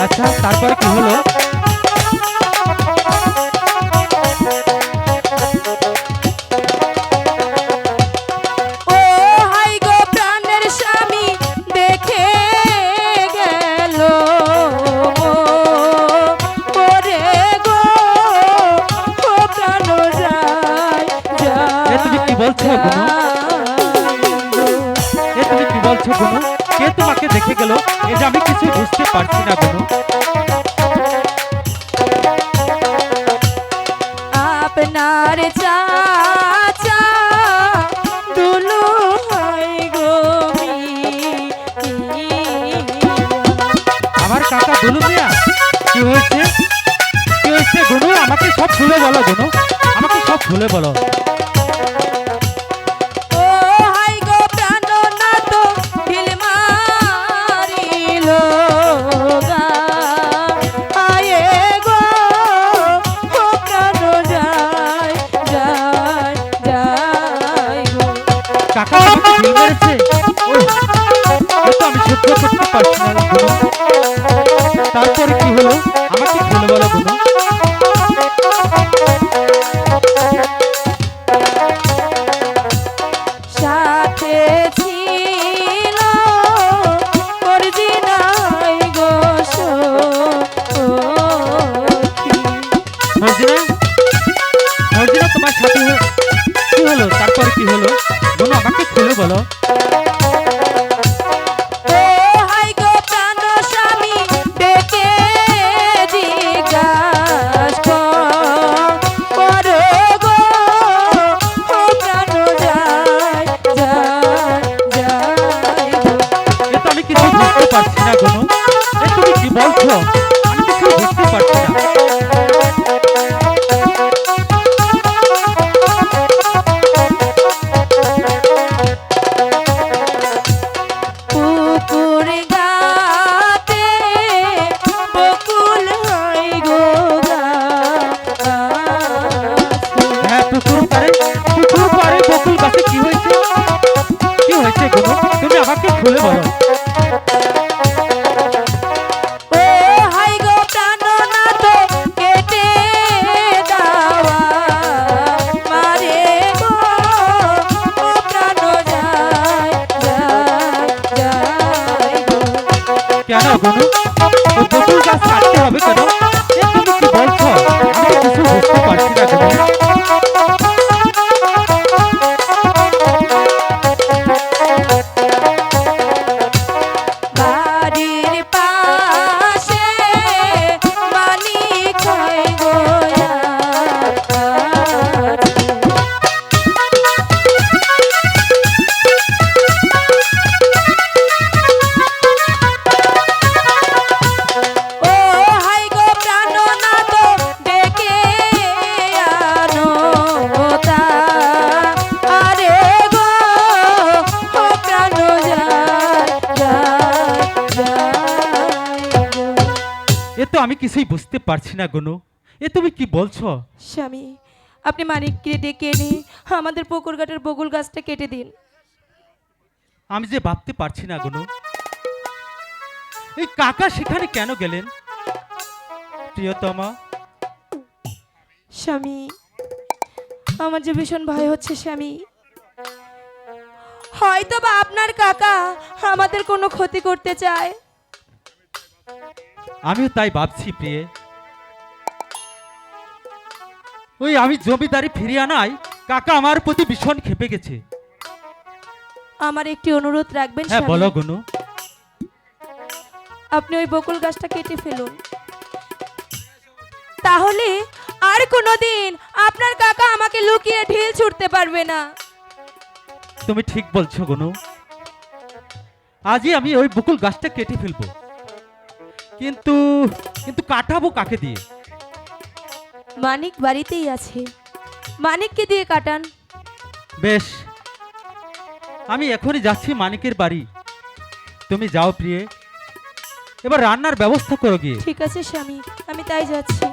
আচ্ছা তারপরে কি হলো? দেখে গেল এ যে আমি কিছু বুঝতে পারছি না গুনু আপনার চাচা দুলু আমার কাকা দুলু মিয়া কি হয়েছে? কি হয়েছে গুনু আমাকে সব খুলে বলো গুনু আমাকে সব খুলে বলো। আমাকে ঢিল মেরেছে। আমি সহ্য করতে পারছি না তারপরে কি হলো? আমাকে বলো গুনু সাথে ছিল মর্জিনাই গো সখী। মর্জিনা মর্জিনা তোমার সাথে কি হলো? তারপরে কি হলো? গুনু আমাকে খুলে বলো। পারছি না এ তুমি কি বলছো? আমি কিছু বুঝতে পারছি না। পুকুর পারে পুকুর পারে বকুল গাছে কি হয়েছে? কি হয়েছে গুনু? তুমি আমাকে খুলে বলো। কেন বকুল গাছ কাটতে হবে কেন? তো আমি কিছুই বুঝতে পারছি না গুনু। এ তুমি কি বলছো? স্বামী আপনি মানিককে ডেকে এনে আমাদের পুকুর ঘাটের বকুল গাছটা কেটে দিন। আমি যে ভাবতে পারছি না গুনু। এই কাকা সেখানে কেন গেলেন? প্রিয়তমা। স্বামী আমার যে ভীষণ ভয় হচ্ছে স্বামী। হয়তো বা আপনার কাকা আমাদের কোনো ক্ষতি করতে চায়। আমিও তাই ভাবছি প্রিয়ে। ওই আমি জমিদারি ফিরিয়ে আনাই কাকা আমার প্রতি ভীষণ খেপে গেছে। আমার একটি অনুরোধ রাখবেন হ্যাঁ বলো গুনু। আপনি ওই বকুল গাছটা কেটে ফেলুন। তাহলে আর কোনোদিন আপনার কাকা আমাকে লুকিয়ে ঢিল ছুটতে পারবে না। তুমি ঠিক বলছো গুনু। আজই আমি ওই বকুল গাছটা কেটে ফেলব। কিন্তু কিন্তু কাটাবো কাকে দিয়ে? মানিক বাড়িতেই আছে। মানিককে দিয়ে কাটান। বেশ আমি এখনই যাচ্ছি মানিকের বাড়ি। তুমি যাও প্রিয়ে। এবার রান্নার ব্যবস্থা করো গিয়ে। ঠিক আছে স্বামী। আমি তাই যাচ্ছি।